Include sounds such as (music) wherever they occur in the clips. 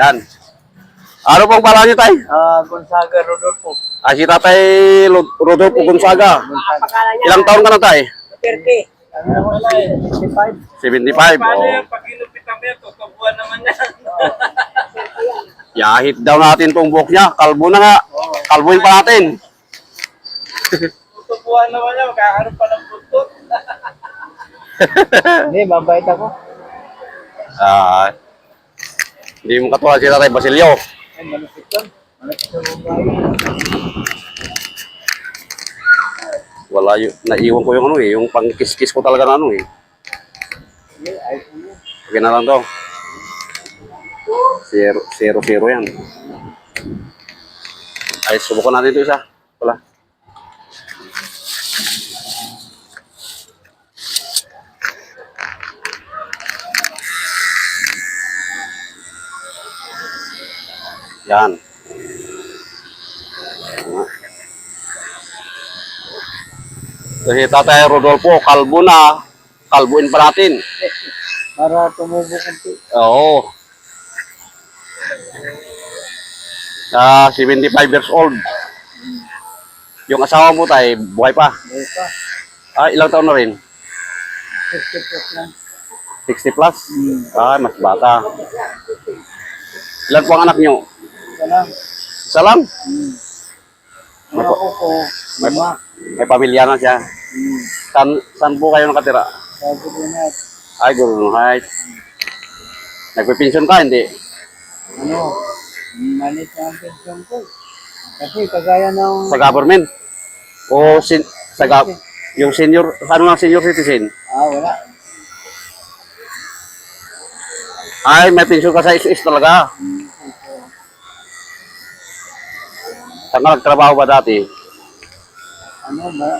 Yan. Ano pong pala niyo, tay? Ah, Gonzaga Rodolfo. Ah, si tatay Rod- Rodolfo Gonzaga. Pangalan niya. Ilang taon ka na, tay? Duterte. Ano naman na eh, 65. 75. Paano Oh. yung pag kinupitan mo yan? Tutubuan naman yan. Yahit daw natin tong buhok niya. Kalbo na nga. Kalbuin pa natin. (laughs) Tutubuan naman yan. Magkakaroon pa ng buntot. Hindi, mabait ako. Ah, hindi mo katulad si tatay Basilio. Wala yung, naiwan ko yung ano eh, yung pang kiss-kiss ko talaga na ano eh. Yun. Okay na lang to. Zero, zero, zero yan. Ay, subukan natin ito isa. Wala. Yan. Kasi tatay Rodolfo, kalbo na. Kalbuin pa natin. Para tumubo kunti. Oo. Ah, 75 years old. Yung asawa mo tay, buhay pa. Hindi pa. Ah, ilang taon na rin? 50 plus lang. 60 plus? Hmm. Ah, mas bata. Ilan po ang anak nyo? Ito lang. Isa lang? Hmm. Ang ako ko, lima. May pamilya na siya. Hmm. San, saan po kayo nakatira? Sabi ko na, Ay, Gurun Heights. Nagpe-pension ka, hindi? ano, manit na ang pensyon ko. Kasi kagaya ng, Sa government? O sin, sa gov- yung senior, ano nga senior citizen? ah, wala. Ay, may pension ka sa is talaga. Saan ka nagtrabaho ba dati? Ano, ma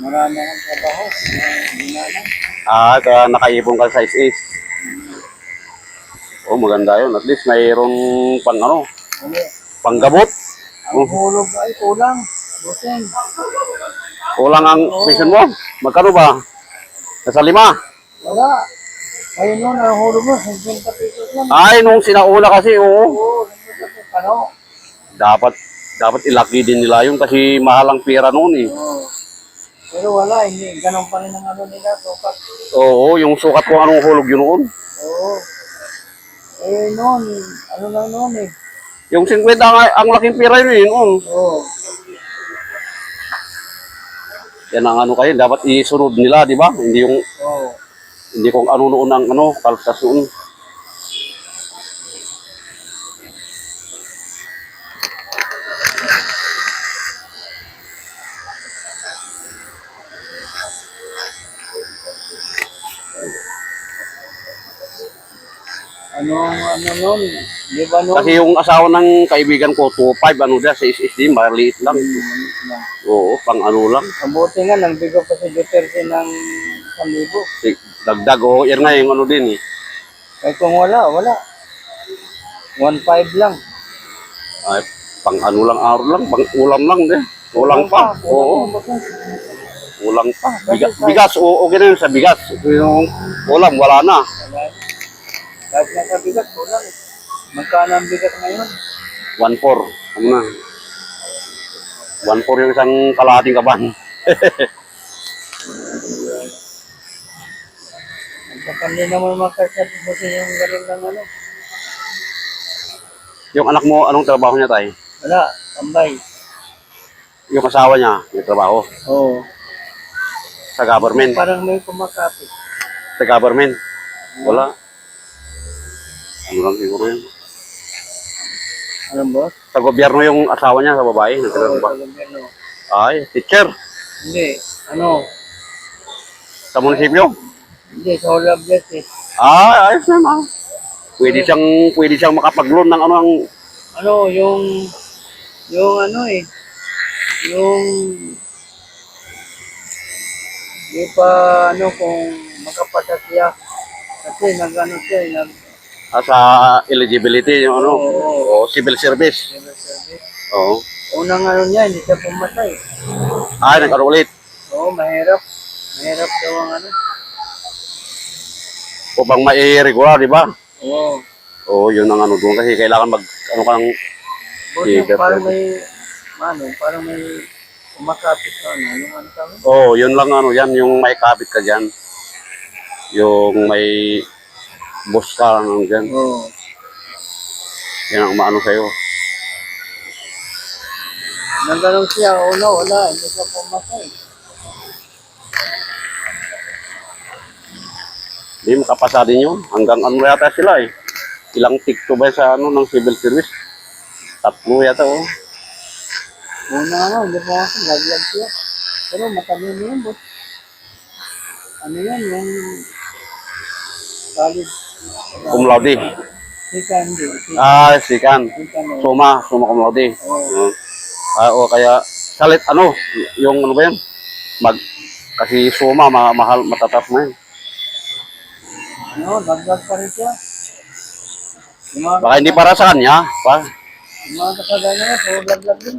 marami akong trabaho. Ah, lang. Ah, kaya nakaipon ka sa is Oh, maganda yun. At least mayroong pang ano, Uli. panggamot. Ang hulog ay kulang. Busing. Kulang ang pension mo. Magkano ba? Nasa lima. Wala. Ayun nun, ang hulog mo, 50 pesos lang. Ay, nung sinauna kasi, oo. Oo, 50 pesos. Ano? Dapat, dapat ilaki din nila yun kasi mahal ang pera noon eh. Oo. Pero wala, hindi. Ganun pa rin ang ano nila, tukat. Oo, yung sukat ko anong hulog yun noon. Oo. Eh, noon, ano lang noon eh. Yung 50 ang, ang laking pera yun eh, noon. Oo. Yan ang ano kayo, dapat isunod nila, di ba? Hindi yung, Oo. hindi kung ano noon ang ano, kaltas noon. Ano, ano noon? Di ba noon? Kasi yung asawa ng kaibigan ko, 2.5, ano dyan, sa SSD, maliit lang. Oo, pang ano lang. Mabuti nga, nang bigo pa si Duterte ng 1,000. Si- Dagdag, oh, yan nga yung ano din eh. Eh kung wala, wala. 1,500 lang. Ay, pang ano lang, araw lang, pang ulam lang din. Ulang pa, oo, ulang pa. Bigas, bigas oo, okay na yun sa bigas. Yung ulam, wala na. Wala. Kahit nasa bigat, kulang. Magkano ang bigat ngayon? 1.4, ano na. 1.4 yung isang kalahating kaban. (laughs) Magkakandi naman makasarap mo yung ganun lang ano. Yung anak mo, anong trabaho niya tayo? Wala, tambay. Yung asawa niya, may trabaho. Oo. Sa government. Parang may kumakapit. Sa government. Wala. Lang siguro yun. Ano boss? Sa gobyerno yung asawa niya, sa babae. Oo, nagtatrabaho. sa gobyerno. Ay, teacher. Hindi, ano? Sa munisipyo. Hindi, sa All of Justice. Ah, ayos naman. Pwede siyang, pwede siyang makapag-loan ng ano ang Ano, yung, yung ano eh, yung, di pa ano kung makapasa siya. Kasi nag ano siya, eh, nag ah, sa eligibility, yung ano, Oo. o civil service. civil service. Oo. Unang ano niya, hindi siya pumatay. Ay, nag-ano ulit. Oo, mahirap. Mahirap daw ang ano. O bang mai-regular, di ba? Oo. Oo, yun ang ano doon kasi kailangan mag ano kang Buti Sige, parang may, ano, parang may kumakapit na ano, yung ano kami. Oh, yun lang ano yan, yung may kapit ka diyan. Yung may boss ka ano diyan. Oo. Yan ang maano sa'yo. Nang ganun siya, una, wala, hindi siya pumasay. Hindi makapasa din yun. Hanggang ano yata sila eh. Ilang tikto ba sa ano ng civil service? Tatlo yata oh. Una nga, hindi pumasay, laglag siya. Pero matagal na yun, boss. Ano yan, yung college. Cum laude. Ah, sikan. sika na. Suma, suma cum laude. Oo. Ah, o kaya salit ano, yung ano ba yan? Mag kasi suma ma mahal matatas na yun. Ano, laglag pa rin siya. Baka hindi para sa kanya, pa. mga din.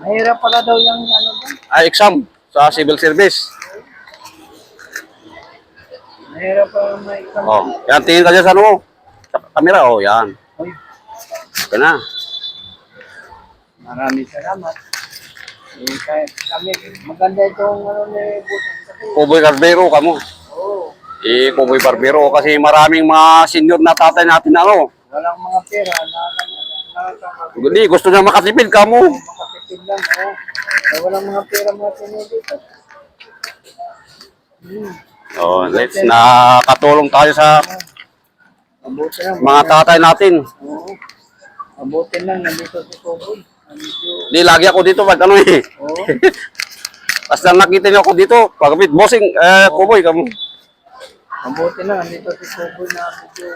Mahirap pala daw yung ano ba? Ah, exam sa civil service. Mahirap pa may exam. Oh, yan tingin ka dyan sa ano mo. Sa camera, oh, yan. Uy, Yan na. maraming salamat. Eh, kahit kami, maganda itong ano ni Busan. Kuboy Barbero kamo. oo, Eh, Kuboy Barbero kasi maraming mga senior na tatay natin na ano. walang mga pera na. Hindi, gusto niya makatipid kamo. Makatipid lang, oo. Eh, walang mga pera mga senior dito. Hmm. Oh, let's nakatulong tayo sa Mabuti lang. mga tatay natin. Oo. Mabuti lang, nandito si Koboy. Nandito. Di lagi ako dito pag ano eh. Oo. (laughs) Basta nakita niyo ako dito, pagkabit, bossing, eh, kuboy kamo. Mabuti lang, nandito si Koboy na medyo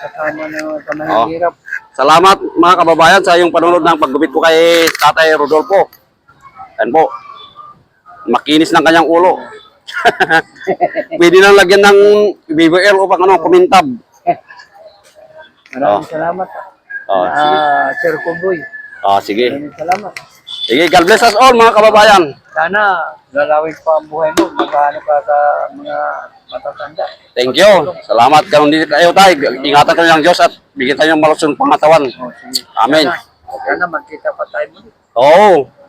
kasama na sa mahirap. Salamat mga kababayan sa iyong panunod ng paggupit ko kay Tatay Rodolfo. Yan po. Makinis ng kanyang ulo. (laughs) Pwede nang lagyan ng BBL upang ano, kumintab. Maraming salamat. Oh, sige. Ah, Sir Koboy. Ah, sige. Maraming salamat. Sige, God bless us all mga kababayan. Sana lalawin pa ang buhay mo. Magkano ka sa mga matatanda. Thank you. Salamat. Ganun din kayo tayo. Ingatan kayo ng Diyos at bigyan tayo ng malusong pangatawan. Oh, sige. Amen. Sana, sana magkita pa tayo muli. Oo.